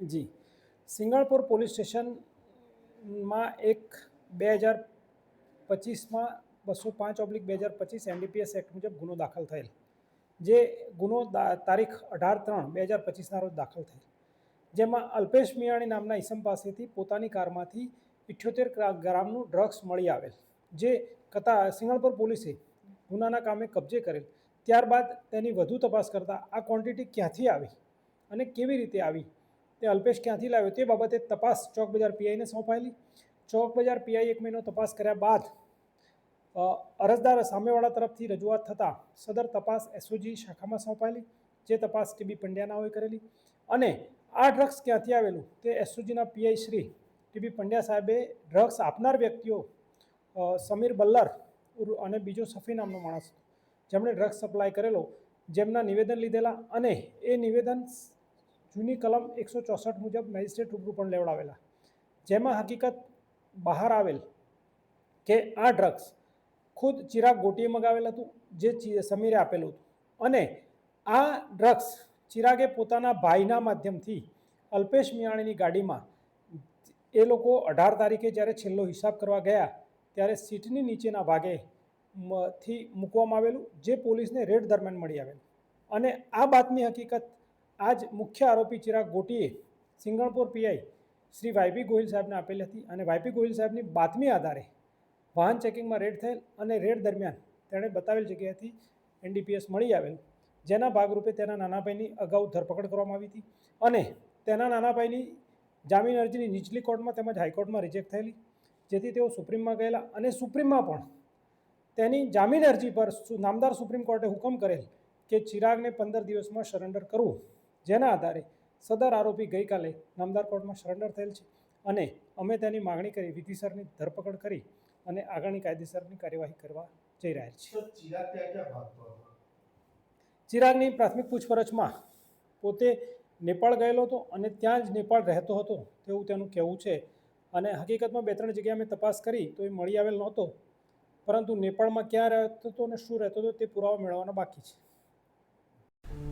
જી. Singanpur police સ્ટેશનમાં એક બે હજાર પચીસમાં બસો પાંચ ઓબ્લિક બે હજાર પચીસ એનડીપીએસ એક્ટ મુજબ ગુનો દાખલ થયેલ, જે ગુનો તારીખ અઢાર ત્રણ બે હજાર પચીસના રોજ દાખલ થયેલ. જેમાં અલ્પેશ મિયાણી નામના ઈસમ પાસેથી પોતાની કારમાંથી ઇઠ્યોતેર ગ્રામનું ડ્રગ્સ મળી આવેલ, જે કથા સિંગણપુર પોલીસે ગુનાના કામે કબજે કરેલ. ત્યારબાદ તેની વધુ તપાસ કરતાં આ ક્વોન્ટિટી ક્યાંથી આવી અને કેવી રીતે આવી તે અલ્પેશ ક્યાંથી લાવ્યો? તે બાબતે તપાસ ચોક બજાર પીઆઈને સોંપાયેલી. ચોક બજાર પીઆઈ એક મહિનો તપાસ કર્યા બાદ અરજદાર સામેવાળા તરફથી રજૂઆત થતાં સદર તપાસ એસઓજી શાખામાં સોંપાયેલી, જે તપાસ ટીબી પંડ્યાનાઓએ કરેલી. અને આ ડ્રગ્સ ક્યાંથી આવેલું? તે એસઓજીના પીઆઈ શ્રી ટીબી પંડ્યા સાહેબે ડ્રગ્સ આપનાર વ્યક્તિઓ સમીર બલ્લર અને બીજો સફી નામનો માણસ જેમણે ડ્રગ્સ સપ્લાય કરેલો, જેમના નિવેદન લીધેલા અને એ નિવેદન જૂની કલમ એકસો ચોસઠ મુજબ મેજિસ્ટ્રેટ રૂબરૂ પણ લેવડાવેલા. જેમાં હકીકત બહાર આવેલ કે આ ડ્રગ્સ ખુદ ચિરાગ ગોટીએ મગાવેલ હતું, જે સમીરે આપેલું હતું. અને આ ડ્રગ્સ ચિરાગે પોતાના ભાઈના માધ્યમથી અલ્પેશ મિયાણીની ગાડીમાં એ લોકો અઢાર તારીખે જ્યારે છેલ્લો હિસાબ કરવા ગયા, ત્યારે સીટની નીચેના ભાગે થી મૂકવામાં આવેલું, જે પોલીસને રેડ દરમિયાન મળી આવેલું. અને આ બાતમી હકીકત આજ મુખ્ય આરોપી ચિરાગ ગોટીએ સિંગણપુર પીઆઈ શ્રી વાયપી ગોહિલ સાહેબને આપેલી હતી અને વાયપી ગોહિલ સાહેબની બાતમી આધારે વાહન ચેકિંગમાં રેડ થયેલ અને રેડ દરમિયાન તેણે બતાવેલ જગ્યાએથી એનડીપીએસ મળી આવેલ. જેના ભાગરૂપે તેના નાના ભાઈની અગાઉ ધરપકડ કરવામાં આવી હતી અને તેના નાના ભાઈની જામીન અરજીની નીચલી કોર્ટમાં તેમજ હાઈકોર્ટમાં રિજેક્ટ થયેલી, જેથી તેઓ સુપ્રીમમાં ગયેલા અને સુપ્રીમમાં પણ તેની જામીન અરજી પર નામદાર સુપ્રીમ કોર્ટે હુકમ કરેલ કે ચિરાગને પંદર દિવસમાં સરેન્ડર કરવું. જેના આધારે સદર આરોપી ગઈકાલે નામદાર કોર્ટમાં સરેન્ડર થયેલ છે અને અમે તેની માગણી કરી વિધિસરની ધરપકડ કરી અને આગળની કાયદેસરની કાર્યવાહી કરવા જઈ રહ્યા છીએ ચિરાગની પ્રાથમિક પૂછપરછમાં પોતે નેપાળ ગયેલો હતો અને ત્યાં જ નેપાળ રહેતો હતો તેવું તેનું કહેવું છે અને હકીકતમાં બે ત્રણ જગ્યાએ મેં તપાસ કરી તો એ મળી આવેલ નહોતો પરંતુ નેપાળમાં ક્યાં રહેતો હતો અને શું રહેતો હતો તે પુરાવા મેળવવાના બાકી છે.